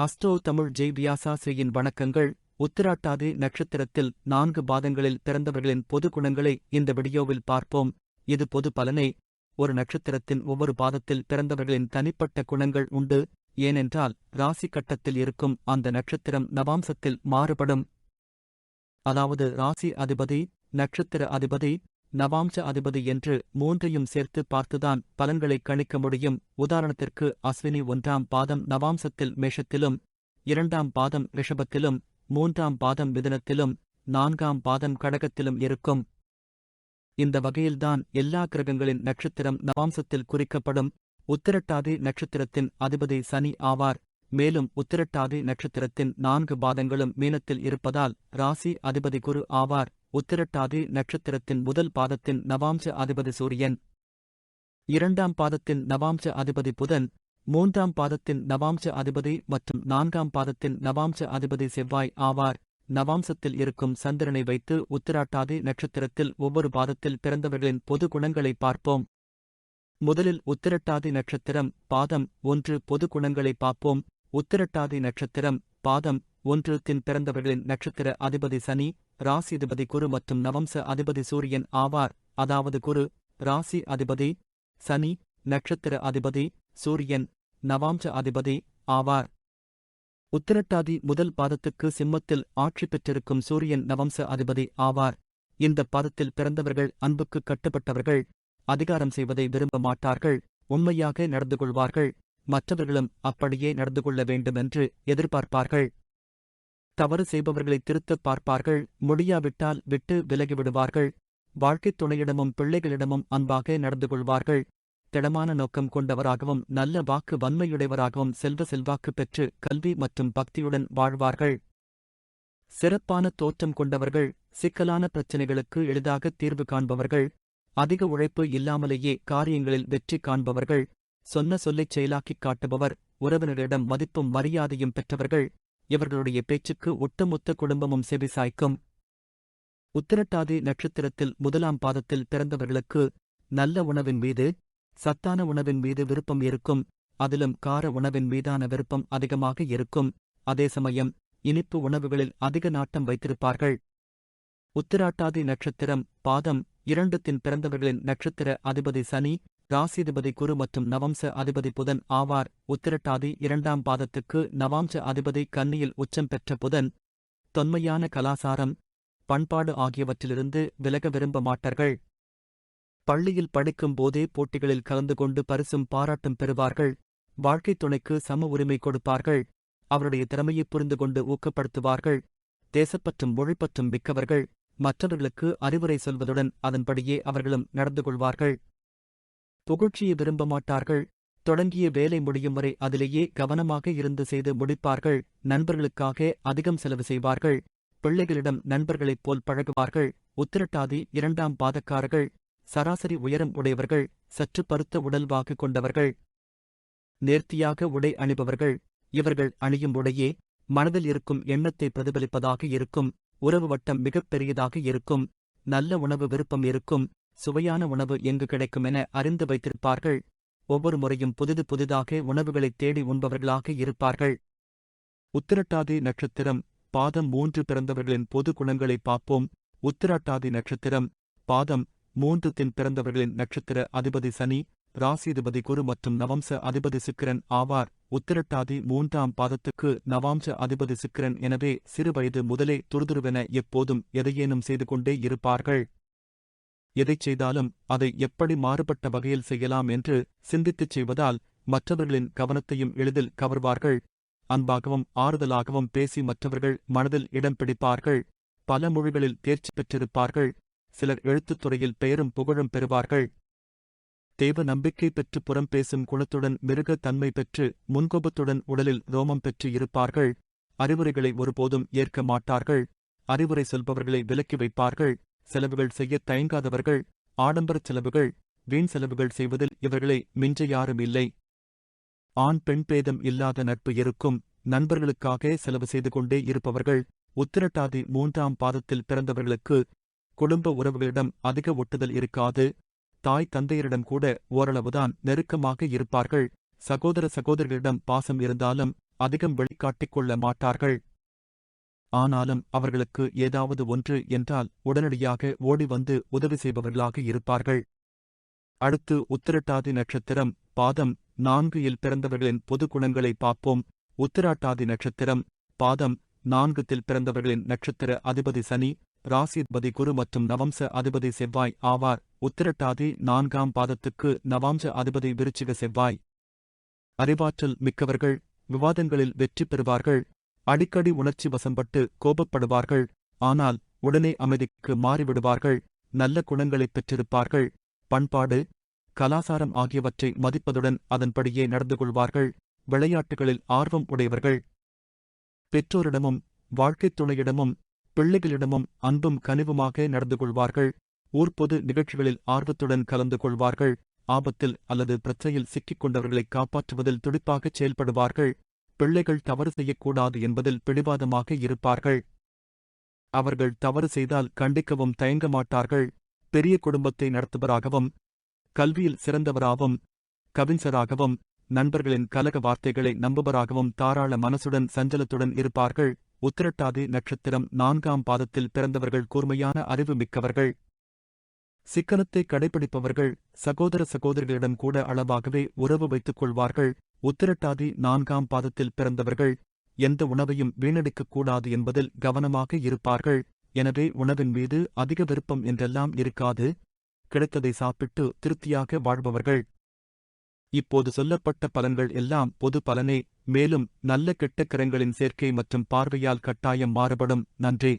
ஹஸ்டோ தமிழ் ஜெய் வியாசாசிரியின் வணக்கங்கள். உத்திராட்டாதி நட்சத்திரத்தில் நான்கு பாதங்களில் பிறந்தவர்களின் பொது குணங்களை இந்த வீடியோவில் பார்ப்போம். இது பொது பலனை. ஒரு நட்சத்திரத்தின் ஒவ்வொரு பாதத்தில் பிறந்தவர்களின் தனிப்பட்ட குணங்கள் உண்டு. ஏனென்றால் ராசி கட்டத்தில் இருக்கும் அந்த நட்சத்திரம் நவாம்சத்தில் மாறுபடும். அதாவது ராசி அதிபதி நட்சத்திர அதிபதி நவாம்ச அதிபதி என்று மூன்றையும் சேர்த்து பார்த்துதான் பலன்களை கணிக்க முடியும். உதாரணத்திற்கு அஸ்வினி ஒன்றாம் பாதம் நவாம்சத்தில் மேஷத்திலும் இரண்டாம் பாதம் ரிஷபத்திலும் மூன்றாம் பாதம் மிதனத்திலும் நான்காம் பாதம் கடகத்திலும் இருக்கும். இந்த வகையில்தான் எல்லா கிரகங்களின் நட்சத்திரம் நவாம்சத்தில் குறிக்கப்படும். உத்திரட்டாதி நட்சத்திரத்தின் அதிபதி சனி ஆவார். மேலும் உத்திரட்டாதி நட்சத்திரத்தின் நான்கு பாதங்களும் மீனத்தில் இருப்பதால் ராசி அதிபதி குரு ஆவார். உத்திரட்டாதி நட்சத்திரத்தின் முதல் பாதத்தின் நவாம்ச அதிபதி சூரியன். இரண்டாம் பாதத்தின் நவாம்ச அதிபதி புதன். மூன்றாம் பாதத்தின் நவாம்ச அதிபதி மற்றும் நான்காம் பாதத்தின் நவாம்ச அதிபதி செவ்வாய் ஆவார். நவாம்சத்தில் இருக்கும் சந்திரனை வைத்து உத்திராட்டாதி நட்சத்திரத்தில் ஒவ்வொரு பாதத்தில் பிறந்தவர்களின் பொது குணங்களை பார்ப்போம். முதலில் உத்திரட்டாதி நட்சத்திரம் பாதம் ஒன்று பொது குணங்களை பார்ப்போம். உத்திரட்டாதி நட்சத்திரம் பாதம் ஒன்று பிறந்தவர்களின் நட்சத்திர அதிபதி சனி ராசி அதிபதி குரு மற்றும் நவம்ச அதிபதி சூரியன் ஆவார். அதாவது குரு ராசி அதிபதி சனி நட்சத்திர அதிபதி சூரியன் நவாம்ச அதிபதி ஆவார். உத்திரட்டாதி முதல் பாதத்துக்கு சிம்மத்தில் ஆட்சி பெற்றிருக்கும் சூரியன் நவம்ச அதிபதி ஆவார். இந்த பாதத்தில் பிறந்தவர்கள் அன்புக்கு கட்டுப்பட்டவர்கள் அதிகாரம் செய்வதை விரும்ப மாட்டார்கள் உண்மையாக நடந்து கொள்வார்கள். மற்றவர்களும் அப்படியே நடந்து கொள்ள வேண்டுமென்று எதிர்பார்ப்பார்கள். தவறு செய்பவர்களை திருத்தப் பார்ப்பார்கள். முடியாவிட்டால் விட்டு விலகிவிடுவார்கள். வாழ்க்கைத் துணையிடமும் பிள்ளைகளிடமும் அன்பாக நடந்து கொள்வார்கள். திடமான நோக்கம் கொண்டவராகவும் நல்ல வாக்கு வன்மையுடையவராகவும் செல்வ செல்வாக்கு பெற்று கல்வி மற்றும் பக்தியுடன் வாழ்வார்கள். சிறப்பான தோற்றம் கொண்டவர்கள் சிக்கலான பிரச்சினைகளுக்கு எளிதாக தீர்வு காண்பவர்கள் அதிக உழைப்பு இல்லாமலேயே காரியங்களில் வெற்றி காண்பவர்கள். சொன்ன சொல்லைச் செயலாக்கிக் காட்டுபவர் உறவினரிடம் மதிப்பும் மரியாதையும் பெற்றவர்கள் இவர்களுடைய பேச்சுக்கு ஒட்டுமொத்த குடும்பமும் செவிசாய்க்கும் உத்திரட்டாதி நட்சத்திரத்தில் முதலாம் பாதத்தில் பிறந்தவர்களுக்கு நல்ல உணவின் மீது சத்தான உணவின் மீது விருப்பம் இருக்கும் அதிலும் கார உணவின் மீதான விருப்பம் அதிகமாக இருக்கும். அதே சமயம் இனிப்பு உணவுகளில் அதிக நாட்டம் வைத்திருப்பார்கள். உத்திராட்டாதி நட்சத்திரம் பாதம் இரண்டுத்தின் பிறந்தவர்களின் நட்சத்திர அதிபதி சனி ராசிதிபதி குரு மற்றும் நவம்ச அதிபதி புதன் ஆவார். உத்திரட்டாதி இரண்டாம் பாதத்துக்கு நவாம்ச அதிபதி கன்னியில் உச்சம் பெற்ற புதன் தொன்மையான கலாசாரம் பண்பாடு ஆகியவற்றிலிருந்து விலக விரும்ப மாட்டார்கள். பள்ளியில் படிக்கும் போதே போட்டிகளில் கலந்து கொண்டு பரிசும் பாராட்டும் பெறுவார்கள். வாழ்க்கைத் துணைக்கு சம உரிமை கொடுப்பார்கள். அவருடைய திறமையை புரிந்து கொண்டு ஊக்கப்படுத்துவார்கள். தேசப்பற்றும் மொழிப்பற்றும் மிக்கவர்கள். மற்றவர்களுக்கு அறிவுரை சொல்வதுடன் அதன்படியே அவர்களும் நடந்து கொள்வார்கள். புகழ்ச்சியை விரும்ப மாட்டார்கள். தொடங்கிய வேலை முடியும் வரை அதிலேயே கவனமாக இருந்து செய்து முடிப்பார்கள். நண்பர்களுக்காக அதிகம் செலவு செய்வார்கள். பிள்ளைகளிடம் நண்பர்களைப் போல் பழகுவார்கள். உத்திரட்டாதி இரண்டாம் பாதக்காரர்கள். சராசரி உயரம் உடையவர்கள். சற்று பருத்த உடல்வாக்கு கொண்டவர்கள். நேர்த்தியாக உடை அணிபவர்கள். இவர்கள் அணியும் உடையே மனதில் இருக்கும் எண்ணத்தை பிரதிபலிப்பதாக இருக்கும். உறவு வட்டம் மிகப் பெரியதாக இருக்கும். நல்ல உணவு விருப்பம் இருக்கும். சுவையான உணவு எங்கு கிடைக்கும் என அறிந்து வைத்திருப்பார்கள். ஒவ்வொரு முறையும் புதிது புதிதாக உணவுகளைத் தேடி உண்பவர்களாக இருப்பார்கள். உத்திரட்டாதி நட்சத்திரம் பாதம் மூன்று பிறந்தவர்களின் பொது குணங்களை பார்ப்போம். உத்திரட்டாதி நட்சத்திரம் பாதம் மூன்று தின் பிறந்தவர்களின் நட்சத்திர அதிபதி சனி ராசிதிபதி குரு மற்றும் நவம்ச அதிபதி சுக்கிரன் ஆவார். உத்திரட்டாதி மூன்றாம் பாதத்துக்கு நவாம்ச அதிபதி சுக்கிரன் எனவே சிறுவயது முதலே துருதுருவென எப்போதும் எதையேனும் செய்து கொண்டே இருப்பார்கள். எதைச் செய்தாலும் அதை எப்படி மாறுபட்ட வகையில் செய்யலாம் என்று சிந்தித்துச் செய்வதால் மற்றவர்களின் கவனத்தையும் எளிதில் கவர்வார்கள். அன்பாகவும் ஆறுதலாகவும் பேசி மற்றவர்கள் மனதில் இடம் பிடிப்பார்கள். பல மொழிகளில் தேர்ச்சி பெற்றிருப்பார்கள். சிலர் எழுத்துத் துறையில் பெயரும் புகழும் பெறுவார்கள். தேவ நம்பிக்கை பெற்று புறம் பேசும் குணத்துடன் மிருக தன்மை பெற்று முன்கோபத்துடன் உடலில் ரோமம் பெற்று இருப்பார்கள். அறிவுரைகளை ஒருபோதும் ஏற்க மாட்டார்கள். அறிவுரை சொல்பவர்களை விலக்கி வைப்பார்கள். செலவுகள் செய்யத் தயங்காதவர்கள் ஆடம்பரச் செலவுகள் வீண் செலவுகள் செய்வதில் இவர்களை மிஞ்ச யாரும் இல்லை. ஆண் பெண் பேதம் இல்லாத நட்பு இருக்கும். நண்பர்களுக்காக செலவு செய்து கொண்டே இருப்பவர்கள் உத்திரட்டாதி மூன்றாம் பாதத்தில் பிறந்தவர்களுக்கு குடும்ப உறவுகளிடம் அதிக ஒட்டுதல் இருக்காது. தாய் தந்தையரிடம் கூட ஓரளவுதான் நெருக்கமாக இருப்பார்கள். சகோதர சகோதரிகளிடம் பாசம் இருந்தாலும் அதிகம் வெளிக்காட்டிக் கொள்ள மாட்டார்கள். ஆனாலும் அவர்களுக்கு ஏதாவது ஒன்று என்றால் உடனடியாக ஓடி வந்து உதவி செய்பவர்களாக இருப்பார்கள். அடுத்து உத்திரட்டாதி நட்சத்திரம் பாதம் நான்கு இல் பிறந்தவர்களின் பொது குணங்களை பார்ப்போம். உத்திராட்டாதி நட்சத்திரம் பாதம் நான்குத்தில் பிறந்தவர்களின் நட்சத்திர அதிபதி சனி ராசிபதி குரு மற்றும் நவம்ச அதிபதி செவ்வாய் ஆவார். உத்திரட்டாதி நான்காம் பாதத்துக்கு நவாம்ச அதிபதி விருச்சிக செவ்வாய். அறிவாற்றல் மிக்கவர்கள் விவாதங்களில் வெற்றி பெறுவார்கள். அடிக்கடி உணர்ச்சி வசம்பட்டு கோபப்படுவார்கள். ஆனால் உடனே அமைதிக்கு மாறிவிடுவார்கள். நல்ல குணங்களைப் பெற்றிருப்பார்கள். பண்பாடு கலாசாரம் ஆகியவற்றை மதிப்பதுடன் அதன்படியே நடந்து கொள்வார்கள். விளையாட்டுகளில் ஆர்வம் உடையவர்கள். பெற்றோரிடமும் வாழ்க்கைத் துணையிடமும் பிள்ளைகளிடமும் அன்பும் கனிவுமாக நடந்து கொள்வார்கள். ஊர்ப்பொது நிகழ்ச்சிகளில் ஆர்வத்துடன் கலந்து கொள்வார்கள். ஆபத்தில் அல்லது பிரச்சனையில் சிக்கிக் கொண்டவர்களை காப்பாற்றுவதில் துடிப்பாகச் செயல்படுவார்கள். பிள்ளைகள் தவறு செய்யக்கூடாது என்பதில் பிடிவாதமாக இருப்பார்கள். அவர்கள் தவறு செய்தால் கண்டிக்கவும் தயங்க மாட்டார்கள். பெரிய குடும்பத்தை நடத்துபவராகவும் கல்வியில் சிறந்தவராகவும் கவிஞராகவும் நண்பர்களின் கலக வார்த்தைகளை நம்புபவராகவும் தாராள மனசுடன் சஞ்சலத்துடன் இருப்பார்கள். உத்திரட்டாதி நட்சத்திரம் நான்காம் பாதத்தில் பிறந்தவர்கள் கூர்மையான அறிவு மிக்கவர்கள். சிக்கனத்தை கடைபிடிப்பவர்கள் சகோதர சகோதரிகளிடம் கூட அளவாகவே உறவு வைத்துக் கொள்வார்கள். உத்திரட்டாதி நான்காம் பாதத்தில் பிறந்தவர்கள் எந்த உணவையும் வீணடிக்கக் கூடாது என்பதில் கவனமாக இருப்பார்கள். எனவே உணவின் மீது அதிக விருப்பம் என்றெல்லாம் இருக்காது. கிடைத்ததை சாப்பிட்டு திருப்தியாக வாழ்பவர்கள். இப்போது சொல்லப்பட்ட பலன்கள் எல்லாம் பொது பலனே. மேலும் நல்ல கெட்ட கிரகங்களின் சேர்க்கை மற்றும் பார்வையால் கட்டாயம் மாறுபடும். நன்றி.